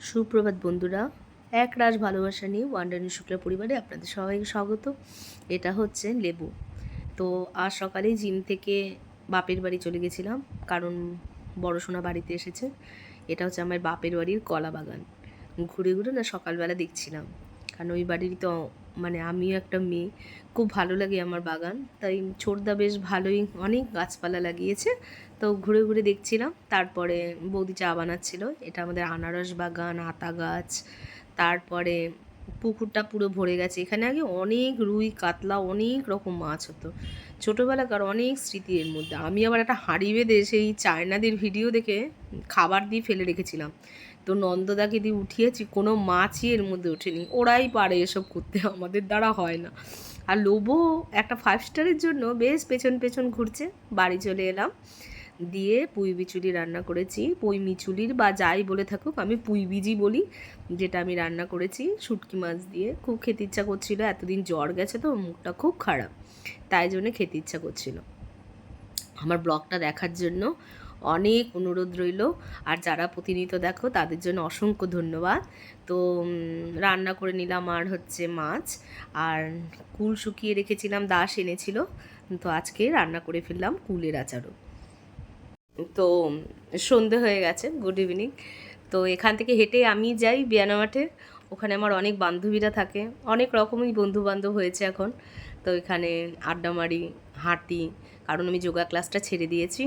সুপ্রভাত বন্ধুরা, এক রাস ভালোবাসা নিয়ে ওয়ান্ডারনি শুক্লা পরিবারে আপনাদের সবাইকে স্বাগত। এটা হচ্ছে লেবু। তো আজ সকালেই জিম থেকে বাপের বাড়ি চলে গেছিলাম, কারণ বড়শোনা বাড়িতে এসেছে। এটা হচ্ছে আমার বাপের বাড়ির কলা বাগান। ঘুরে ঘুরে না সকালবেলা দেখছিলাম। কারণ ওই বাড়ির তো মানে আমিও একটা মেয়ে। খুব ভালো লাগে আমার বাগান। তাই ছোটদা বেশ ভালোই অনেক গাছপালা লাগিয়েছে। তো ঘুরে ঘুরে দেখছিলাম। তারপরে বৌদি চা বানাচ্ছিল। এটা আমাদের আনারস বাগান, আতা গাছ। তারপরে পুকুরটা পুরো ভরে গেছে। এখানে আগে অনেক রুই, কাতলা, অনেক রকম মাছ হতো। ছোটোবেলাকার অনেক স্মৃতি এর মধ্যে। আমি আবার একটা হাঁড়ি বেঁধে সেই চায়নাদের ভিডিও দেখে খাবার দিয়ে ফেলে রেখেছিলাম। তো নন্দদাকে দিয়ে উঠিয়েছি, কোনো মাছই এর মধ্যে ওঠেনি। ওরাই পারে এসব করতে, আমাদের দ্বারা হয় না। আর লোবো একটা ফাইভ স্টারের জন্য বেশ পেছন পেছন ঘুরছে, বাড়ি চলে এলাম। দিয়ে পুঁই বিচুলি রান্না করেছি। পুঁই মিচুলির বা যাই বলে থাকুক, আমি পুঁই বিজি বলি, যেটা আমি রান্না করেছি শুটকি মাছ দিয়ে। খুব খেতে ইচ্ছা করছিল, এতদিন জ্বর গেছে তো মুখটা খুব খারাপ, তাই জন্য খেতে ইচ্ছা করছিল। আমার ব্লগটা দেখার জন্য অনেক অনুরোধ রইল, আর যারা প্রতিনিয়ত দেখো, তাদের জন্য অসংখ্য ধন্যবাদ। তো রান্না করে নিলাম আর হচ্ছে মাছ, আর কুল শুকিয়ে রেখেছিলাম, দাস এনেছিল, তো আজকে রান্না করে ফেললাম কুলের আচারও। তো সন্ধে হয়ে গেছে গুড ইভিনিং তো এখান থেকে হেঁটে আমি যাই বিয়ানা মাঠে, ওখানে আমার অনেক বান্ধবীরা থাকে, অনেক রকমই বন্ধু বান্ধব হয়েছে এখন। তো এখানে আড্ডা মারি, হাঁটি, কারণ আমি যোগা ক্লাসটা ছেড়ে দিয়েছি,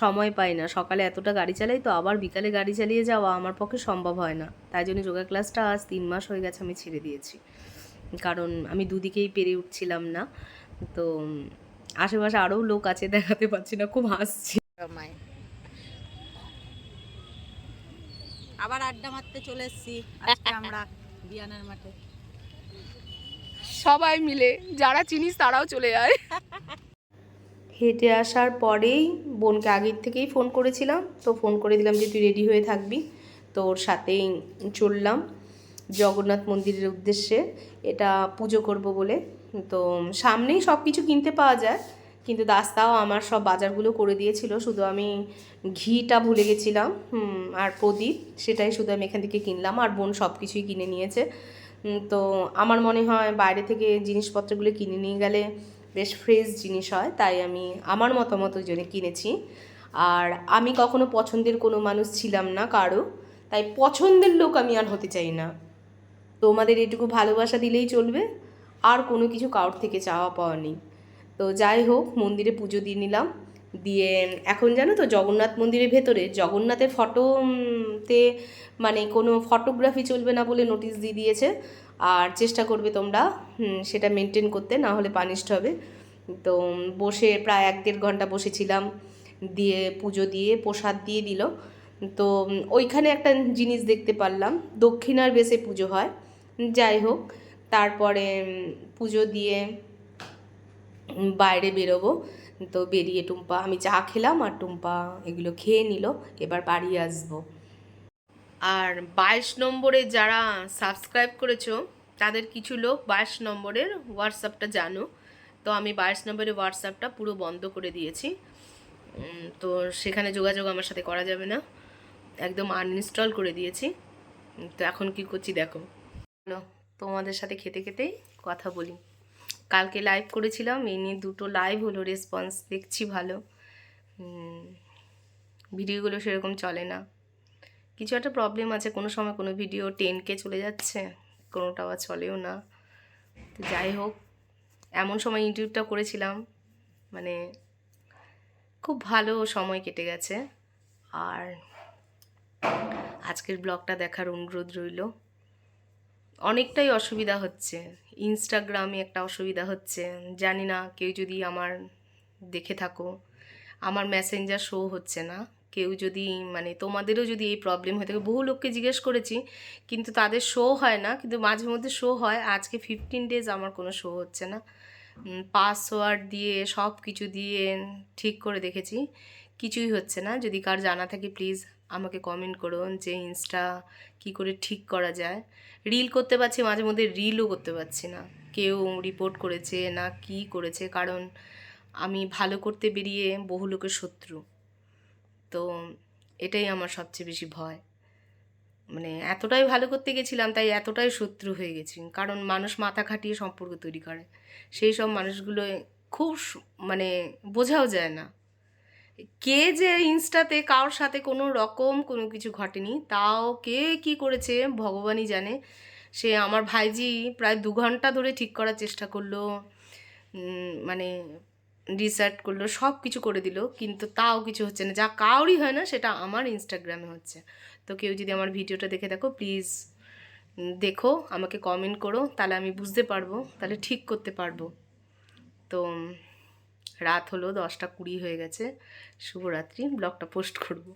সময় পাই না। সকালে এতটা গাড়ি চালাই তো আবার বিকালে গাড়ি চালিয়ে যাওয়া আমার পক্ষে সম্ভব হয় না। তাই জন্য যোগা ক্লাসটা আজ তিন মাস হয়ে গেছে আমি ছেড়ে দিয়েছি। কারণ আমি দুদিকেই পেরে উঠছিলাম না। তো আশেপাশে আরও লোক আছে, দেখাতে পাচ্ছি না, খুব হাসছি। সময়। আবার আড্ডা মারতে চলে এসেছি। আজকে আমরা বিয়ানার মাঠে। সবাই মিলে যারা চিনিস তারাও চলে যায় হেঁটে আসার পরেই বোনকে আগের থেকেই ফোন করেছিলাম। তো ফোন করে দিলাম যে তুই রেডি হয়ে থাকবি। তো ওর সাথেই চললাম জগন্নাথ মন্দিরের উদ্দেশ্যে। এটা পুজো করব বলে। তো সামনেই সব কিছু কিনতে পাওয়া যায়। কিন্তু দাস্তাও আমার সব বাজারগুলো করে দিয়েছিল, শুধু আমি ঘিটা ভুলে গেছিলাম আর প্রদীপ সেটাই শুধু আমি এখান থেকে কিনলাম, আর বোন সব কিছুই কিনে নিয়েছে। তো আমার মনে হয় বাইরে থেকে জিনিসপত্রগুলো কিনে নিয়ে গেলে বেশ ফ্রেশ জিনিস হয়, তাই আমি আমার মতামত ওই জন্য কিনেছি। আর আমি কখনো পছন্দের কোনো মানুষ ছিলাম না কারও, তাই পছন্দের লোক আমি আর হতে চাই না। তোমাদের এটুকু ভালোবাসা দিলেই চলবে, আর কোনো কিছু কারোর থেকে চাওয়া পাওয়া নেই। তো যাই হোক, মন্দিরে পুজো দিয়ে নিলাম। দিয়ে এখন জানো তো, জগন্নাথ মন্দিরের ভেতরে, জগন্নাথের ফটোতে মানে কোনো ফটোগ্রাফি চলবে না বলে নোটিশ দিয়ে দিয়েছে। আর চেষ্টা করবে তোমরা সেটা মেনটেন করতে, না হলে পানিশড হবে। তো বসে প্রায় এক দেড় ঘণ্টা বসেছিলাম। দিয়ে পুজো দিয়ে প্রসাদ দিয়ে দিল। তো ওইখানে একটা জিনিস দেখতে পারলাম, দক্ষিণার বেশে পুজো হয়। যাই হোক, তারপরে পুজো দিয়ে বাইরে বেরোবো। তো বেরিয়ে টুম্পা, আমি চা খেলাম আর টুম্পা এগুলো খেয়ে নিল, এবার বাড়ি আসব। আর বাইশ নম্বরে যারা সাবস্ক্রাইব করেছ, তাদের কিছু লোক বাইশ নম্বরের হোয়াটসঅ্যাপটা জানো। তো আমি বাইশ নম্বরের হোয়াটসঅ্যাপটা পুরো বন্ধ করে দিয়েছি। তো সেখানে যোগাযোগ আমার সাথে করা যাবে না। একদম আনইনস্টল করে দিয়েছি। তো এখন কি করছি দেখো। তোমাদের সাথে খেতে খেতেই কথা বলি। কালকে লাইভ করেছিলাম, এই নিয়ে দুটো লাইভ হলো রেসপন্স দেখছি ভালো। ভিডিওগুলো সেরকম চলে না। কিছু একটা প্রবলেম আছে, কোনো সময় কোনো ভিডিও টেনকে চলে যাচ্ছে কোনোটা আবার চলেও না। তো যাই হোক, এমন সময় ইউটিউবটা করেছিলাম মানে খুব ভালো সময় কেটে গেছে। আর আজকের ব্লগটা দেখার অনুরোধ রইল। অনেকটাই অসুবিধা হচ্ছে। ইনস্টাগ্রামে একটা অসুবিধা হচ্ছে। জানি না কেউ যদি আমার দেখে থাকো। আমার মেসেঞ্জার শো হচ্ছে না। কেউ যদি মানে তোমাদেরও যদি এই প্রবলেম হয়ে থাকে। বহু লোককে জিজ্ঞেস করেছি, কিন্তু তাদের শো হয় না। কিন্তু মাঝে মধ্যে শো হয়। আজকে ফিফটিন ডেজ আমার কোনো শো হচ্ছে না। পাসওয়ার্ড দিয়ে সব কিছু দিয়ে ঠিক করে দেখেছি। কিছুই হচ্ছে না। যদি কার জানা থাকে প্লিজ আমাকে কমেন্ট করুন যে ইনস্টা কি করে ঠিক করা যায়। রিল করতে পারছি, মাঝে মধ্যে রিলও করতে পারছি না। কেউ রিপোর্ট করেছে না কি করেছে, কারণ আমি ভালো করতে বেরিয়ে বহু লোকের শত্রু। তো এটাই আমার সবচেয়ে বেশি ভয়। মানে এতটাই ভালো করতে গেছিলাম, তাই এতটাই শত্রু হয়ে গেছি। কারণ মানুষ মাথা খাটিয়ে সম্পর্ক তৈরি করে। সেই সব মানুষগুলো খুব মানে বোঝাও যায় না। কে যে ইনস্টাতে কারোর সাথে কোনো রকম কোনো কিছু ঘটেনি, তাও কে কি করেছে ভগবানই জানে। সে আমার ভাইজি প্রায় দু ঘণ্টা ধরে ঠিক করার চেষ্টা করল মানে রিসার্চ করল, সব কিছু করে দিল, কিন্তু তাও কিছু হচ্ছে না। যা কাউরই হয় না, সেটা আমার ইনস্টাগ্রামে হচ্ছে। তো কেউ যদি আমার ভিডিওটা দেখে দেখো, প্লিজ দেখো, আমাকে কমেন্ট করো, তাহলে আমি বুঝতে পারব, তাহলে ঠিক করতে পারব। তো রাত হলো দশটা কুড়ি হয়ে গেছে। শুভরাত্রি ব্লগটা পোস্ট করব।